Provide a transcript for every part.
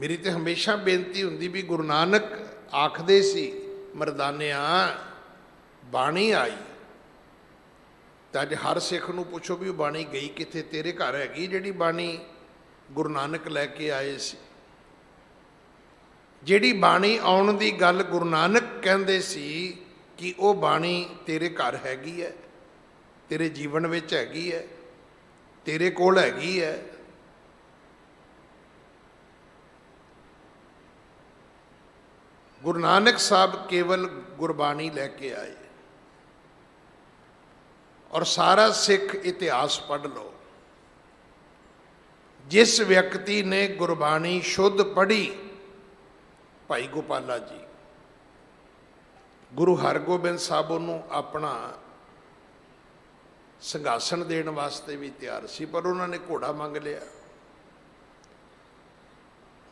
ਮੇਰੀ ਤੇ ਹਮੇਸ਼ਾ ਬੇਨਤੀ ਹੁੰਦੀ ਵੀ ਗੁਰੂ ਨਾਨਕ ਆਖਦੇ ਸੀ, ਮਰਦਾਨਿਆ, ਬਾਣੀ ਆਈ। ਤਾਂ ਅੱਜ ਹਰ ਸਿੱਖ ਨੂੰ ਪੁੱਛੋ ਵੀ ਉਹ ਬਾਣੀ ਗਈ ਕਿੱਥੇ? ਤੇਰੇ ਘਰ ਹੈਗੀ ਜਿਹੜੀ ਬਾਣੀ ਗੁਰੂ ਨਾਨਕ ਲੈ ਕੇ ਆਏ ਸੀ। ਜਿਹੜੀ ਬਾਣੀ ਆਉਣ ਦੀ ਗੱਲ ਗੁਰੂ ਨਾਨਕ ਕਹਿੰਦੇ ਸੀ ਕਿ ਉਹ ਬਾਣੀ ਤੇਰੇ ਘਰ ਹੈਗੀ ਹੈ, ਤੇਰੇ ਜੀਵਨ ਵਿੱਚ ਹੈਗੀ ਹੈ, ਤੇਰੇ ਕੋਲ ਹੈਗੀ ਹੈ ਗੁਰੂ ਨਾਨਕ ਸਾਹਿਬ ਕੇਵਲ ਗੁਰਬਾਣੀ ਲੈ ਕੇ ਆਏ। ਔਰ ਸਾਰਾ ਸਿੱਖ ਇਤਿਹਾਸ ਪੜ੍ਹ ਲਓ। ਜਿਸ ਵਿਅਕਤੀ ਨੇ ਗੁਰਬਾਣੀ ਸ਼ੁੱਧ ਪੜ੍ਹੀ, ਭਾਈ ਗੋਪਾਲਾ ਜੀ, ਗੁਰੂ ਹਰਗੋਬਿੰਦ ਸਾਹਿਬ ਨੂੰ ਆਪਣਾ ਸੰਘਾਸਣ ਦੇਣ ਵਾਸਤੇ ਵੀ ਤਿਆਰ ਸੀ, ਪਰ ਉਹਨਾਂ ਨੇ ਘੋੜਾ ਮੰਗ ਲਿਆ।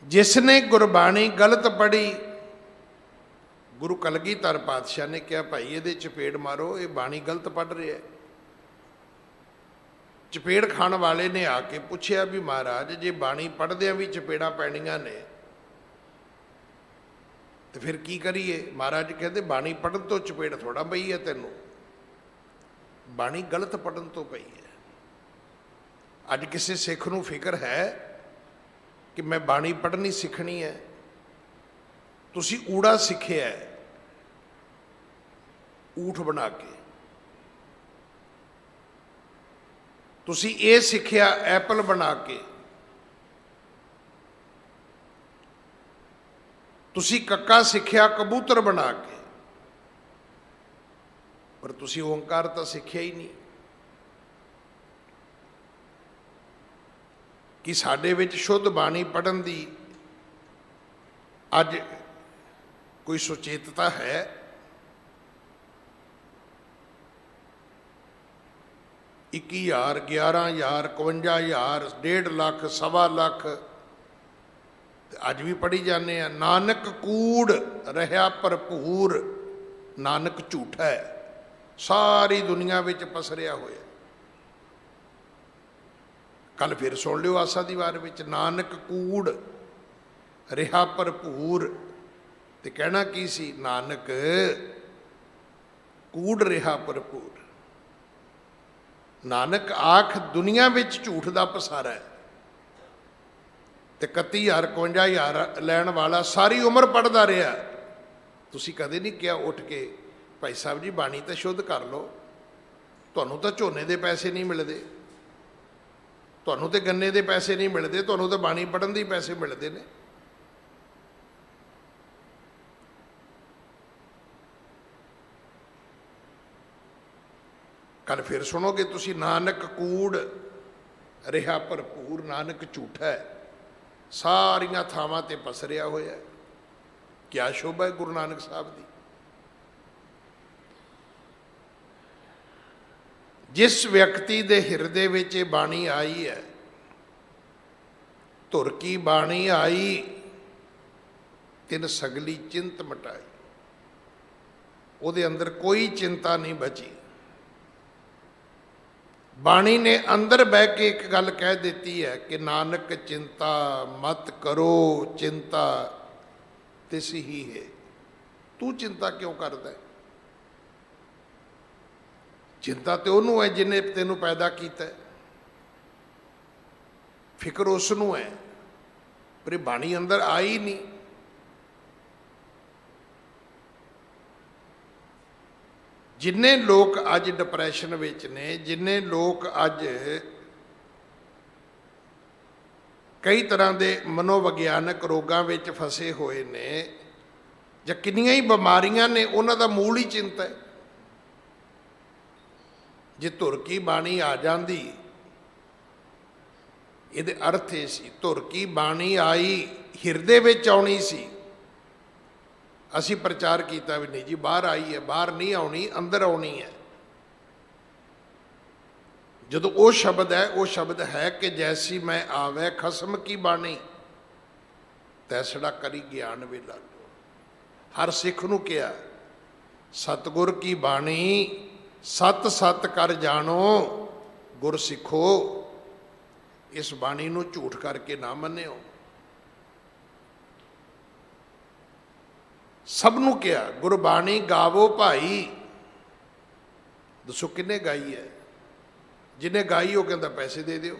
ਜਿਸ ਨੇ ਗੁਰਬਾਣੀ ਗਲਤ ਪੜ੍ਹੀ ਗੁਰੂ ਕਲਗੀਧਰ ਪਾਤਸ਼ਾਹ ਨੇ ਕਿਹਾ, ਭਾਈ, ਇਹਦੇ ਚਪੇੜ ਮਾਰੋ, ਇਹ ਬਾਣੀ ਗਲਤ ਪੜ੍ਹ ਰਿਹਾ ਹੈ। ਚਪੇੜ ਖਾਣ ਵਾਲੇ ਨੇ ਆ ਕੇ ਪੁੱਛਿਆ ਵੀ ਮਹਾਰਾਜ, ਜੇ ਬਾਣੀ ਪੜ੍ਹਦਿਆਂ ਵੀ ਚਪੇੜਾਂ ਪੈਣੀਆਂ ਨੇ, ਤੇ ਫਿਰ ਕੀ ਕਰੀਏ? ਮਹਾਰਾਜ ਕਹਿੰਦੇ, ਬਾਣੀ ਪੜਨ ਤੋਂ ਚਪੇੜ ਥੋੜਾ ਪਈ ਹੈ ਤੈਨੂੰ। ਬਾਣੀ ਗਲਤ ਪੜਨ ਤੋਂ ਪਈ ਹੈ। ਅੱਜ ਕਿਸੇ ਸਿੱਖ ਨੂੰ ਫਿਕਰ ਹੈ ਕਿ ਮੈਂ ਬਾਣੀ ਪੜ੍ਹਨੀ ਸਿੱਖਣੀ ਹੈ? ਤੁਸੀਂ ਊੜਾ ਸਿੱਖਿਆ ਹੈ। ਊਠ ਬਣਾ ਕੇ। ਤੁਸੀਂ ਇਹ ਸਿੱਖਿਆ ਐਪਲ ਬਣਾ ਕੇ। ਤੁਸੀਂ ਕੱਕਾ ਸਿੱਖਿਆ ਕਬੂਤਰ ਬਣਾ ਕੇ। ਪਰ ਤੁਸੀਂ ਓੰਕਾਰ ਤਾਂ ਸਿੱਖਿਆ ਹੀ ਨਹੀਂ। ਕਿ ਸਾਡੇ ਵਿੱਚ ਸ਼ੁੱਧ ਬਾਣੀ ਪੜਨ ਦੀ ਅੱਜ ਕੋਈ ਸੁਚੇਤਤਾ ਹੈ? ਇੱਕੀ ਹਜ਼ਾਰ ਗਿਆਰਾਂ ਹਜ਼ਾਰ 51 ਹਜ਼ਾਰ, ਡੇਢ ਲੱਖ, ਸਵਾ ਲੱਖ। ਅੱਜ ਵੀ ਪੜੀ ਜਾਂਦੇ ਆ, ਨਾਨਕ ਕੂੜ ਰਹਾ ਭਰਪੂਰ, ਨਾਨਕ ਝੂਠਾ ਹੈ। ਸਾਰੀ ਦੁਨੀਆ ਵਿੱਚ ਪਸਰਿਆ ਹੋਇਆ। ਕੱਲ ਫਿਰ ਸੁਣ ਲਿਓ ਆਸਾ ਦੀ ਵਾਰ ਵਿੱਚ, ਨਾਨਕ ਕੂੜ ਰਿਹਾ ਭਰਪੂਰ। ਤੇ ਕਹਿਣਾ ਕੀ ਸੀ? ਨਾਨਕ ਕੂੜ ਰਿਹਾ ਭਰਪੂਰ। ਨਾਨਕ ਆਖ, ਦੁਨੀਆ ਵਿੱਚ ਝੂਠ ਦਾ ਪਸਾਰਾ ਹੈ। ਤੇ 31000 51000 ਲੈਣ ਵਾਲਾ ਸਾਰੀ ਉਮਰ ਪੜਦਾ ਰਿਹਾ। ਤੁਸੀਂ ਕਦੇ ਨਹੀਂ ਕਿਹਾ ਉੱਠ ਕੇ, ਭਾਈ ਸਾਹਿਬ ਜੀ, ਬਾਣੀ ਤਾਂ ਸ਼ੁੱਧ ਕਰ ਲਓ। ਤੁਹਾਨੂੰ ਤਾਂ ਝੋਨੇ ਦੇ ਪੈਸੇ ਨਹੀਂ ਮਿਲਦੇ। ਤੁਹਾਨੂੰ ਤੇ ਗੰਨੇ ਦੇ ਪੈਸੇ ਨਹੀਂ ਮਿਲਦੇ। ਤੁਹਾਨੂੰ ਤਾਂ ਬਾਣੀ ਪੜਨ ਦੇ ਪੈਸੇ ਮਿਲਦੇ ਨੇ। ਕੱਲ ਫਿਰ ਸੁਣੋਗੇ ਤੁਸੀਂ ਨਾਨਕ ਕੂੜ, ਰਿਹਾ ਭਰਪੂਰ ਨਾਨਕ ਝੂਠਾ ਹੈ। ਸਾਰੀਆਂ ਥਾਵਾਂ ਤੇ ਪਸਰਿਆ ਹੋਇਆ ਹੈ। ਕਿਆ ਸ਼ੋਭਾ ਹੈ ਗੁਰੂ ਨਾਨਕ ਸਾਹਿਬ ਦੀ। ਜਿਸ ਵਿਅਕਤੀ ਦੇ ਹਿਰਦੇ ਵਿੱਚ ਇਹ ਬਾਣੀ ਆਈ ਹੈ, ਧੁਰ ਕੀ ਬਾਣੀ ਆਈ, ਤਿੰਨ ਸਗਲੀ ਚਿੰਤ ਮਟਾਈ। ਉਹਦੇ ਅੰਦਰ ਕੋਈ ਚਿੰਤਾ ਨਹੀਂ ਬਚੀ। ਬਾਣੀ ਨੇ ਅੰਦਰ ਬਹਿ ਕੇ ਇੱਕ ਗੱਲ ਕਹਿ ਦਿੱਤੀ ਹੈ ਕਿ ਨਾਨਕ ਚਿੰਤਾ ਮਤ ਕਰੋ, ਚਿੰਤਾ ਤਿਸ ਹੀ ਹੈ। ਤੂੰ ਚਿੰਤਾ ਕਿਉਂ ਕਰਦਾ ਹੈ? ਚਿੰਤਾ ਤੇ ਉਹਨੂੰ ਹੈ ਜਿਹਨੇ ਤੈਨੂੰ ਪੈਦਾ ਕੀਤਾ ਹੈ। ਫਿਕਰ ਉਸ ਨੂੰ ਹੈ। ਪਰ ਇਹ ਬਾਣੀ ਅੰਦਰ ਆਈ ਨਹੀਂ। ਜਿੰਨੇ ਲੋਕ ਅੱਜ ਡਿਪਰੈਸ਼ਨ ਵਿੱਚ ਨੇ, ਜਿੰਨੇ ਲੋਕ ਅੱਜ ਕਈ ਤਰ੍ਹਾਂ ਦੇ ਮਨੋਵਿਗਿਆਨਕ ਰੋਗਾਂ ਵਿੱਚ ਫਸੇ ਹੋਏ ਨੇ, ਜਾਂ ਕਿੰਨੀਆਂ ਹੀ ਬਿਮਾਰੀਆਂ ਨੇ, ਉਹਨਾਂ ਦਾ ਮੂਲ ਹੀ ਚਿੰਤਾ ਹੈ। ਜੇ ਧੁਰ ਕੀ ਬਾਣੀ ਆ ਜਾਂਦੀ, ਇਹਦੇ ਅਰਥ ਇਹ ਸੀ, ਧੁਰ ਕੀ ਬਾਣੀ ਆਈ, ਹਿਰਦੇ ਵਿੱਚ ਆਉਣੀ ਸੀ। ਅਸੀਂ ਪ੍ਰਚਾਰ ਕੀਤਾ ਵੀ ਨਹੀਂ ਜੀ, ਬਾਹਰ ਆਈ ਹੈ, ਬਾਹਰ ਨਹੀਂ ਆਉਣੀ, ਅੰਦਰ ਆਉਣੀ ਹੈ। ਜਦੋਂ ਉਹ ਸ਼ਬਦ ਹੈ, ਉਹ ਸ਼ਬਦ ਹੈ ਕਿ ਜੈਸੀ ਮੈਂ ਆਵੇ, ਖਸਮ ਕੀ ਬਾਣੀ? ਤੈਸੜਾ ਕਰੀ ਗਿਆਨ ਵੇਲਾ ਹਰ ਸਿੱਖ ਨੂੰ ਕਿਹਾ, ਸਤਗੁਰ ਕੀ ਬਾਣੀ? ਸਤ ਸਤ ਕਰ ਜਾਣੋ, ਗੁਰ ਸਿੱਖੋ। ਇਸ ਬਾਣੀ ਨੂੰ ਝੂਠ ਕਰਕੇ ਨਾ ਮੰਨਿਓ। ਸਭ ਨੂੰ ਕਿਹਾ, ਗੁਰਬਾਣੀ ਗਾਵੋ ਭਾਈ। ਦੱਸੋ ਕਿੰਨੇ ਗਾਈ ਹੈ? ਜਿਹਨੇ ਗਾਈ ਉਹ ਕਹਿੰਦਾ ਪੈਸੇ ਦੇ ਦਿਓ।